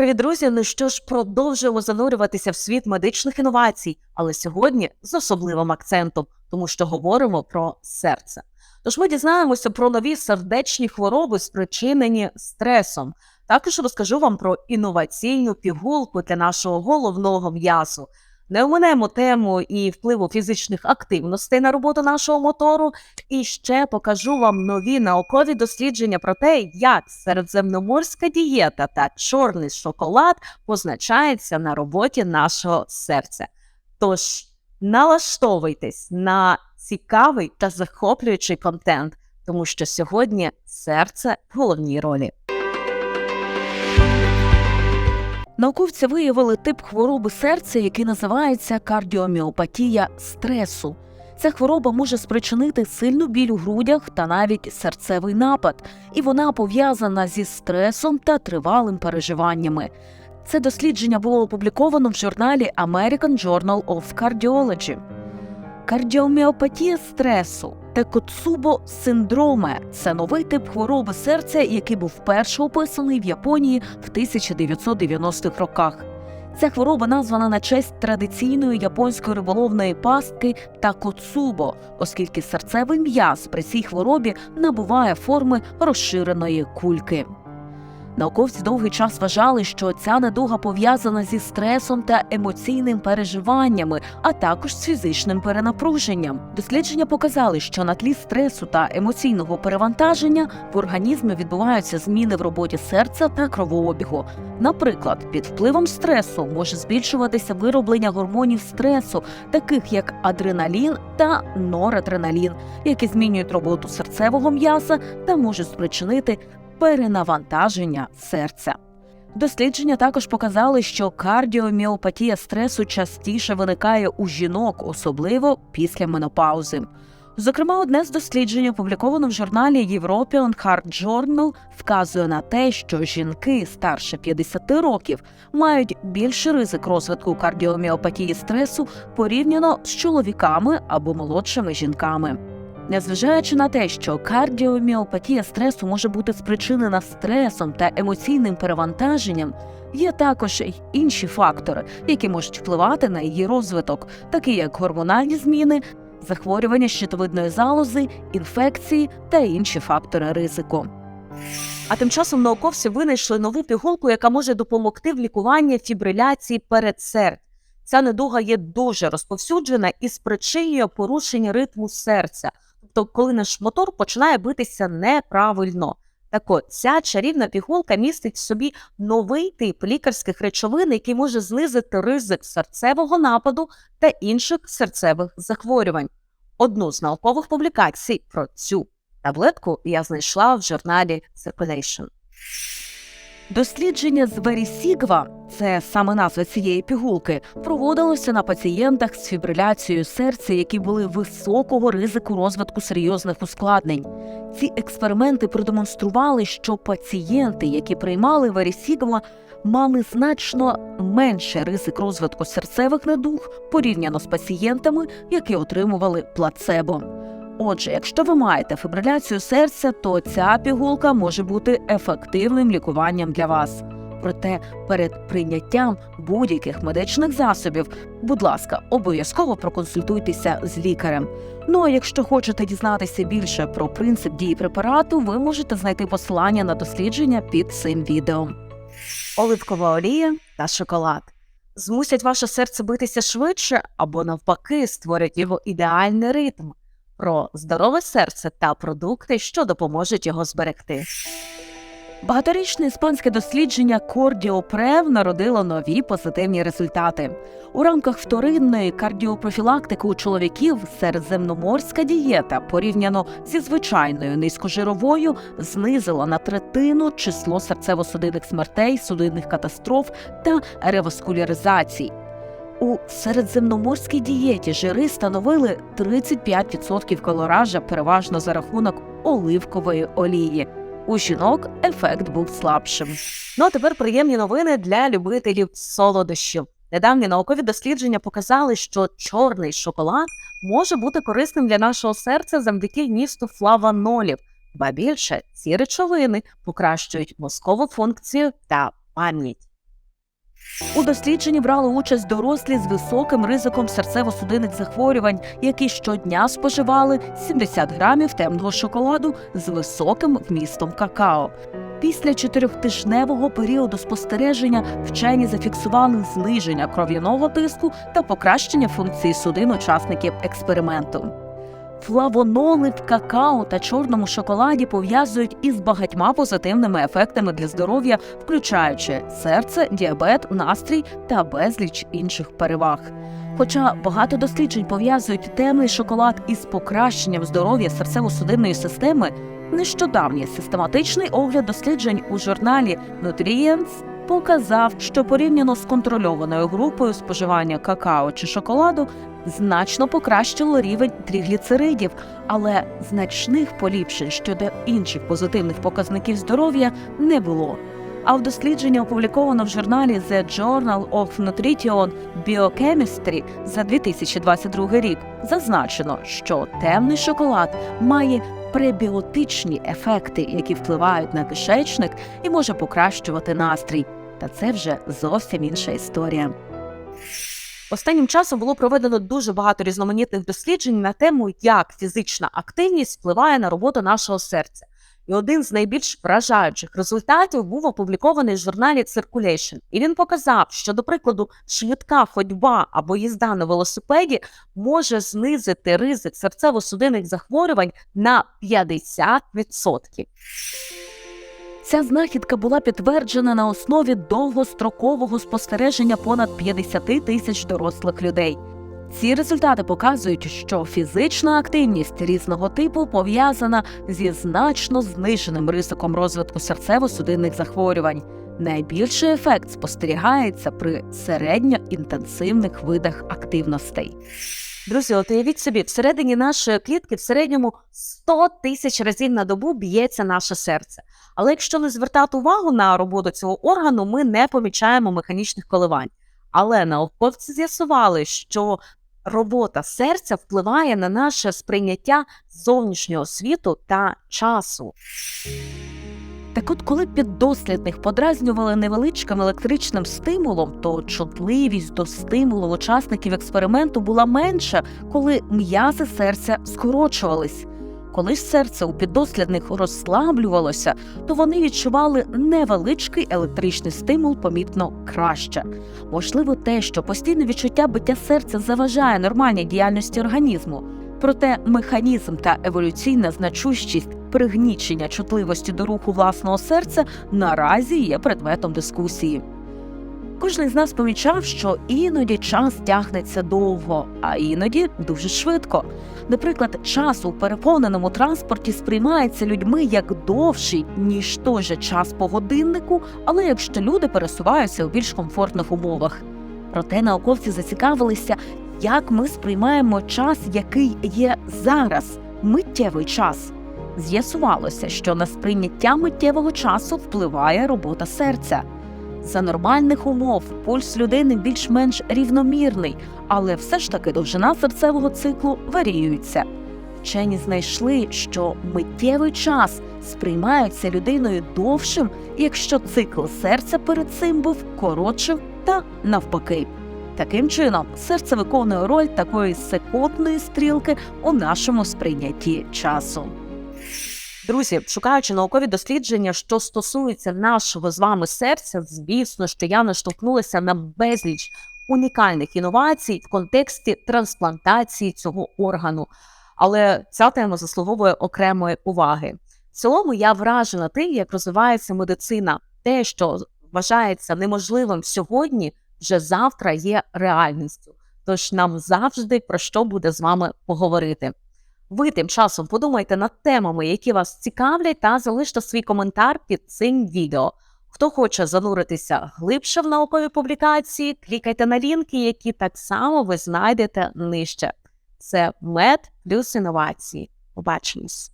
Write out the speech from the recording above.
Привіт, друзі! Ну що ж, продовжуємо занурюватися в світ медичних інновацій, але сьогодні з особливим акцентом, тому що говоримо про серце. Тож ми дізнаємося про нові сердечні хвороби, спричинені стресом. Також розкажу вам про інноваційну пігулку для нашого головного м'язу. Не оминемо тему і впливу фізичних активностей на роботу нашого мотору. І ще покажу вам нові наукові дослідження про те, як середземноморська дієта та чорний шоколад позначаються на роботі нашого серця. Тож налаштовуйтесь на цікавий та захоплюючий контент, тому що сьогодні серце в головній ролі. Науковці виявили тип хвороби серця, який називається кардіоміопатія стресу. Ця хвороба може спричинити сильну біль у грудях та навіть серцевий напад, і вона пов'язана зі стресом та тривалим переживаннями. Це дослідження було опубліковано в журналі American Journal of Cardiology. Кардіоміопатія стресу Текоцубо синдроме це новий тип хвороби серця, який був вперше описаний в Японії в 1990-х роках. Ця хвороба названа на честь традиційної японської риболовної пастки такоцубо, оскільки серцевий м'яз при цій хворобі набуває форми розширеної кульки. Науковці довгий час вважали, що ця недуга пов'язана зі стресом та емоційним переживаннями, а також з фізичним перенапруженням. Дослідження показали, що на тлі стресу та емоційного перевантаження в організмі відбуваються зміни в роботі серця та кровообігу. Наприклад, під впливом стресу може збільшуватися вироблення гормонів стресу, таких як адреналін та норадреналін, які змінюють роботу серцевого м'яса та можуть спричинити перенавантаження серця. Дослідження також показали, що кардіоміопатія стресу частіше виникає у жінок, особливо після менопаузи. Зокрема, одне з досліджень, опубліковано в журналі European Heart Journal, вказує на те, що жінки старше 50 років мають більший ризик розвитку кардіоміопатії стресу порівняно з чоловіками або молодшими жінками. Незважаючи на те, що кардіоміопатія стресу може бути спричинена стресом та емоційним перевантаженням, є також й інші фактори, які можуть впливати на її розвиток, такі як гормональні зміни, захворювання щитовидної залози, інфекції та інші фактори ризику. А тим часом науковці винайшли нову пігулку, яка може допомогти в лікуванні фібриляції передсердь. Ця недуга є дуже розповсюджена і спричинює порушення ритму серця тобто коли наш мотор починає битися неправильно. Так от, ця чарівна пігулка містить в собі новий тип лікарських речовин, який може знизити ризик серцевого нападу та інших серцевих захворювань. Одну з наукових публікацій про цю таблетку я знайшла в журналі Circulation. Дослідження з Верісігва, це саме назва цієї пігулки, проводилося на пацієнтах з фібриляцією серця, які були високого ризику розвитку серйозних ускладнень. Ці експерименти продемонстрували, що пацієнти, які приймали Верісігва, мали значно менше ризик розвитку серцевих недуг порівняно з пацієнтами, які отримували плацебо. Отже, якщо ви маєте фібриляцію серця, то ця пігулка може бути ефективним лікуванням для вас. Проте перед прийняттям будь-яких медичних засобів, будь ласка, обов'язково проконсультуйтеся з лікарем. Ну а якщо хочете дізнатися більше про принцип дії препарату, ви можете знайти посилання на дослідження під цим відео. Оливкова олія та шоколад змусять ваше серце битися швидше або навпаки створять його ідеальний ритм про здорове серце та продукти, що допоможуть його зберегти. Багаторічне іспанське дослідження Кордіопрев народило нові позитивні результати. У рамках вторинної кардіопрофілактики у чоловіків середземноморська дієта порівняно зі звичайною низькожировою знизила на третину число серцево-судинних смертей, судинних катастроф та реваскуляризацій. У середземноморській дієті жири становили 35% колоража, переважно за рахунок оливкової олії. У жінок ефект був слабшим. Ну а тепер приємні новини для любителів солодощів. Недавні наукові дослідження показали, що чорний шоколад може бути корисним для нашого серця завдяки вмісту флаванолів, ба більше ці речовини покращують мозкову функцію та пам'ять. У дослідженні брали участь дорослі з високим ризиком серцево-судинних захворювань, які щодня споживали 70 грамів темного шоколаду з високим вмістом какао. Після чотирьохтижневого періоду спостереження вчені зафіксували зниження кров'яного тиску та покращення функції судин учасників експерименту. Флавоноли в какао та чорному шоколаді пов'язують із багатьма позитивними ефектами для здоров'я, включаючи серце, діабет, настрій та безліч інших переваг. Хоча багато досліджень пов'язують темний шоколад із покращенням здоров'я серцево-судинної системи, нещодавній систематичний огляд досліджень у журналі Nutrients показав, що порівняно з контрольованою групою споживання какао чи шоколаду значно покращило рівень трігліцеридів, але значних поліпшень щодо інших позитивних показників здоров'я не було. А в дослідженні, опубліковано в журналі The Journal of Nutrition Biochemistry за 2022 рік, зазначено, що темний шоколад має пребіотичні ефекти, які впливають на кишечник і може покращувати настрій. Та це вже зовсім інша історія. Останнім часом було проведено дуже багато різноманітних досліджень на тему, як фізична активність впливає на роботу нашого серця. І один з найбільш вражаючих результатів був опублікований в журналі Circulation. І він показав, що, до прикладу, швидка ходьба або їзда на велосипеді може знизити ризик серцево-судинних захворювань на 50%. Ця знахідка була підтверджена на основі довгострокового спостереження понад 50 тисяч дорослих людей. Ці результати показують, що фізична активність різного типу пов'язана зі значно зниженим ризиком розвитку серцево-судинних захворювань. Найбільший ефект спостерігається при середньоінтенсивних видах активностей. Друзі, от уявіть собі, всередині нашої клітки в середньому 100 тисяч разів на добу б'ється наше серце. Але якщо не звертати увагу на роботу цього органу, ми не помічаємо механічних коливань. Але науковці з'ясували, що робота серця впливає на наше сприйняття зовнішнього світу та часу. Так от, коли піддослідних подразнювали невеличким електричним стимулом, то чутливість до стимулу учасників експерименту була менша, коли м'язи серця скорочувались. Коли ж серце у піддослідних розслаблювалося, то вони відчували невеличкий електричний стимул помітно краще. Можливо, те, що постійне відчуття биття серця заважає нормальній діяльності організму. Проте механізм та еволюційна значущість пригнічення чутливості до руху власного серця наразі є предметом дискусії. Кожен з нас помічав, що іноді час тягнеться довго, а іноді дуже швидко. Наприклад, час у переповненому транспорті сприймається людьми як довший, ніж той же час по годиннику, але якщо люди пересуваються у більш комфортних умовах. Проте науковці зацікавилися, як ми сприймаємо час, який є зараз, миттєвий час. З'ясувалося, що на сприйняття миттєвого часу впливає робота серця. За нормальних умов пульс людини більш-менш рівномірний, але все ж таки довжина серцевого циклу варіюється. Вчені знайшли, що миттєвий час сприймається людиною довшим, якщо цикл серця перед цим був коротшим та навпаки. Таким чином, серце виконує роль такої секундної стрілки у нашому сприйнятті часу. Друзі, шукаючи наукові дослідження, що стосуються нашого з вами серця, звісно, що я наштовхнулася на безліч унікальних інновацій в контексті трансплантації цього органу. Але ця тема заслуговує окремої уваги. В цілому я вражена тим, як розвивається медицина. Те, що вважається неможливим сьогодні, вже завтра є реальністю. Тож нам завжди про що буде з вами поговорити. Ви тим часом подумайте над темами, які вас цікавлять, та залиште свій коментар під цим відео. Хто хоче зануритися глибше в наукові публікації, клікайте на лінки, які так само ви знайдете нижче. Це мед плюс інновації. Побачимось!